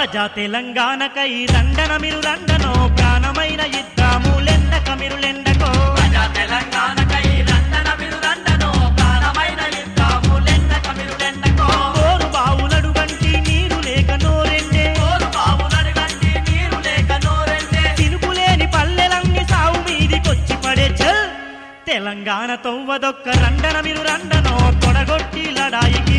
ప్రజా తెలంగాణకై రండన మీరు రండనో ప్రాణమైన ఇద్దాము లెండక మీరు లెండకో ప్రజా తెలంగాణకై రండన మీరు రండనో ప్రాణమైన యుద్ధాము లెండక మీరు లెండకో కోరు బావులడు వంటి నీరు లేక నోరెండే. కోరు బావులను గంటి నీరు లేక నోరెండే. తినుకులేని పల్లెలన్నీ సాగు మీదికొచ్చి పడే చల్ తెలంగాణ తొవ్వదొక్క రండన మీరు రండనో తొడగొట్టి లడాయికి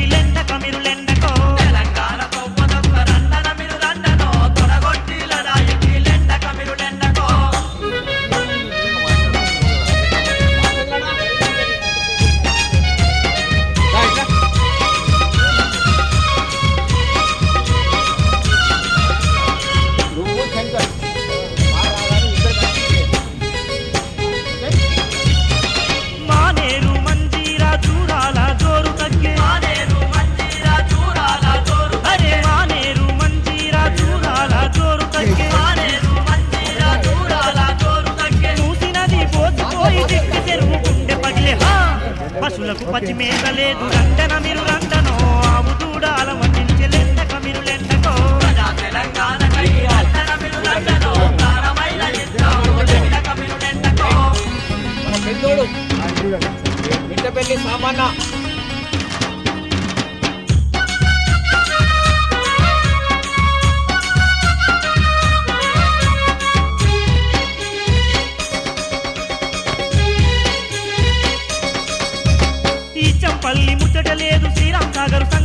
పచ్చి మేత లేదు రండన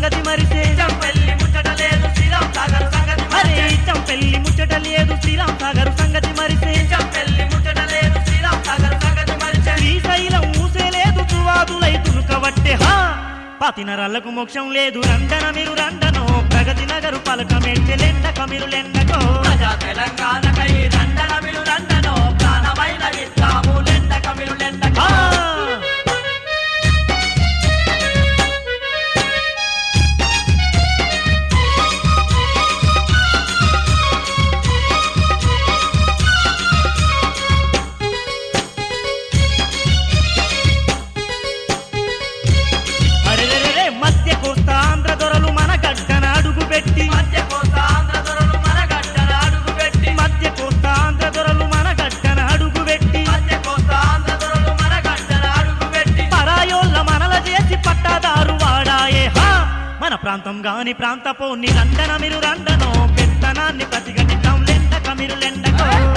సంగతి మరిసే పెళ్ళి ముచ్చట లేదు శ్రీరామ్ సాగర్ సంగతి ఈ చంపెల్లి ముచ్చట లేదు శ్రీరామ్ సాగర్ సంగతి మరిసే పెళ్ళి ముచ్చట లేదు శ్రీరామ్ సాగర్ సంగతి మరిచే శ్రీశైలం ఊసే లేదు చువాదులై తునుకవట్టే హా! పాతి నరాలకు మోక్షం లేదు రండన మీరు రండనో ప్రగతి నగరు పలక లెండక మీరు లెండకో. తెలంగాణకై రండన మీరు రండనో ప్రాణమైన యుద్ధాము లెండక మీరు లెండకో. మన ప్రాంతం గాని ప్రాంతపు రండన మీరు రండనో పెత్తనాన్ని ప్రతిఘటితం లెండక మీరు లెండకో.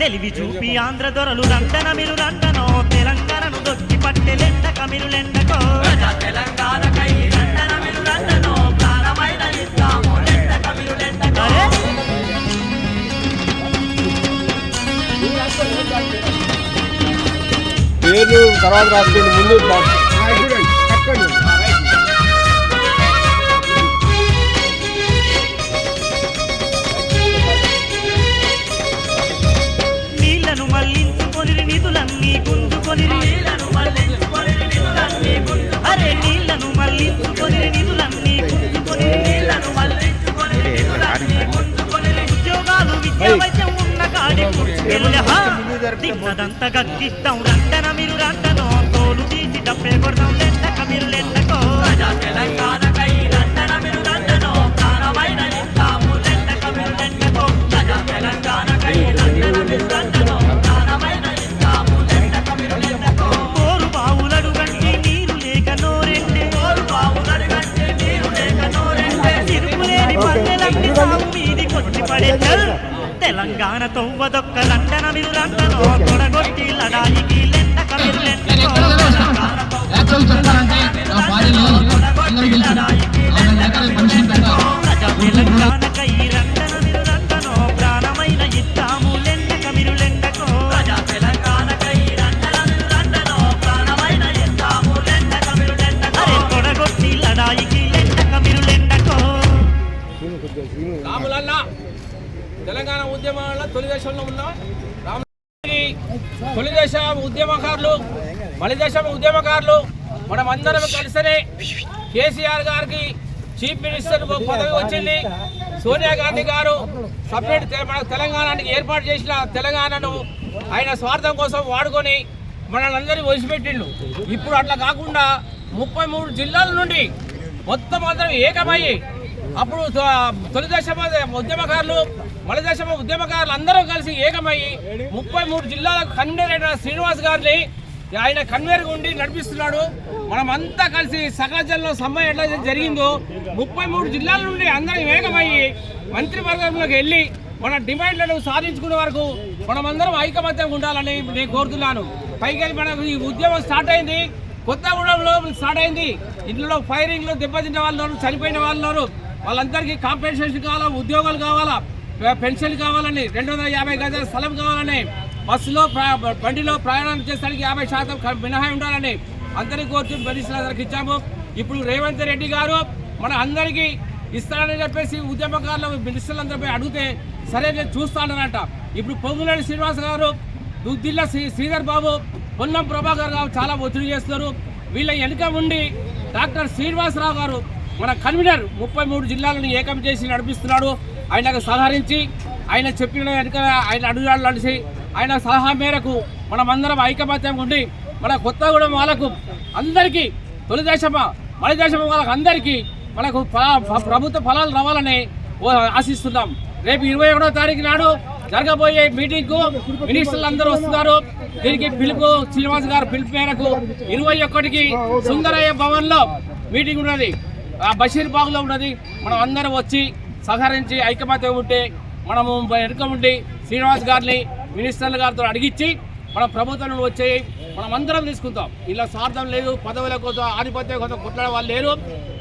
తెలివి చూపి ఆంధ్ర దొరలు రండన మీరు రండనో తెలంగాణను దొక్కి పట్టె లెండక మీరు లెండకో. ప్రజా తెలంగాణకై రండన మీరు ఉద్యోగాలు గక్కిస్తాం రండన మీరు రండనో తోలు తీసి డబ్బే కొడతాం లెక్క మీరు లెండకో తెలంగాణ తెలంగాణ తొవ్వదొక్క లండన. మీరు రండనో తొడగొట్టి లడాయికి ప్రజా తెలంగాణకై రండన తెలంగాణలో తొలిదేశంలో తొలి దశలో ఉన్న. రామ తొలిదేశ ఉద్యమకారులు మలి ఉద్యమకారులు మనం అందరం కలిసనే కేసీఆర్ గారికి చీఫ్ మినిస్టర్ పదవి వచ్చింది. సోనియా గాంధీ గారు సపరేట్ మన తెలంగాణకి ఏర్పాటు చేసిన తెలంగాణను ఆయన స్వార్థం కోసం వాడుకొని మనల్ని వదిలిపెట్టిండు. ఇప్పుడు అట్లా కాకుండా ముప్పై మూడు జిల్లాల నుండి మొత్తం అందరం ఏకమయ్యి అప్పుడు తొలిదశ తొలి దశ ఉద్యమకారులు మలి ఉద్యమకారులు అందరూ కలిసి ఏకమయ్యి ముప్పై మూడు జిల్లాలకు కన్వీనర్ అయిన శ్రీనివాస్ గారిని ఆయన కన్వీనర్ ఉండి నడిపిస్తున్నాడు. మనమంతా కలిసి కలిసి సకలజల్లో సమ్మె ఎట్లా జరిగిందో ముప్పై మూడు జిల్లాల నుండి అందరం ఏకమయ్యి మంత్రివర్గంలోకి వెళ్ళి మన డిమాండ్లను సాధించుకునే వరకు మనమందరం ఐకమత్యం ఉండాలని నేను కోరుతున్నాను. పైకి వెళ్ళి మనకు ఈ ఉద్యమం స్టార్ట్ అయింది. కొత్తగూడెంలో స్టార్ట్ అయింది. ఇంట్లో ఫైరింగ్లో దెబ్బతిన్న వాళ్ళు చనిపోయిన వాళ్ళు వాళ్ళందరికీ కాంపెన్సేషన్ కావాలా ఉద్యోగాలు కావాలా? పెన్షన్ కావాలని రెండు వందల యాభై గజాల స్థలం కావాలని బస్సులో బండిలో ప్రయాణం చేసడానికి యాభై శాతం మినహాయి ఉండాలని అందరికీ కోరుతూ అందరికి ఇచ్చాము. ఇప్పుడు రేవంత్ రెడ్డి గారు మన అందరికీ ఇస్తానని చెప్పేసి ఉద్యమకారులు మినిస్టర్లందరిపై అడిగితే సరే నేను చూస్తానన్నట ఇప్పుడు పొంగులేని శ్రీనివాస్ గారు దుద్దిల్ల శ్రీ శ్రీధర్ బాబు పొన్నం ప్రభాకర్ గారు చాలా ఒత్తిడి చేస్తున్నారు. వీళ్ళ వెనుక ఉండి డాక్టర్ శ్రీనివాసరావు గారు మన కన్వీనర్ ముప్పై మూడు జిల్లాలను ఏకం చేసి నడిపిస్తున్నాడు. ఆయనకు సహకరించి ఆయన చెప్పిన వెనుక ఆయన అడుగుజాడలు నడిచి ఆయన సలహా మేరకు మనమందరం ఐకమత్యం ఉండి మన కొత్తగూడెం వాళ్ళకు అందరికీ తొలి దేశమా మన దేశం వాళ్ళకి అందరికీ మనకు ప్రభుత్వ ఫలాలు రావాలని ఓ ఆశిస్తున్నాం. రేపు ఇరవై ఒకటో తారీఖు నాడు జరగబోయే మీటింగ్కు మినిస్టర్లు అందరూ వస్తున్నారు. దీనికి పిలుపు శ్రీనివాస్ గారు పిలుపు మేరకు ఇరవై ఒక్కటికి సుందరయ్య భవన్లో మీటింగ్ ఉన్నది. ఆ బషీర్ ఉన్నది. మనం అందరం వచ్చి సహకరించి ఐకమత్యం ఉంటే మనము వెనుక ఉండి శ్రీనివాస్ గారిని మినిస్టర్ల గారితో అడిగించి మన ప్రభుత్వం నుండి వచ్చే మనం అందరం తీసుకుంటాం. ఇలా స్వార్థం లేదు పదవుల కోసం ఆధిపత్యం కోసం కొట్లాడే వాళ్ళు లేరు.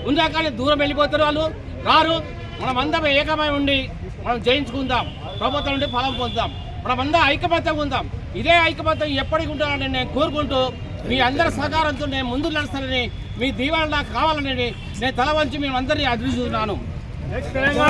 ఉందా కానీ దూరం వెళ్ళిపోతారు వాళ్ళు రారు. మనం అందరం ఏకమై ఉండి మనం జయించుకుందాం. ప్రభుత్వం నుండి ఫలం పొందుదాం. మనం అందరం ఐకమత్యంగా ఉందాం. ఇదే ఐకమత్యం ఎప్పటికి ఉండాలని నేను కోరుకుంటూ మీ అందరి సహకారంతో నేను ముందు నడుస్తానని మీ దీవెన నాకు కావాలని నేను తల వంచి మేము అందరినీ అదృష్టున్నాను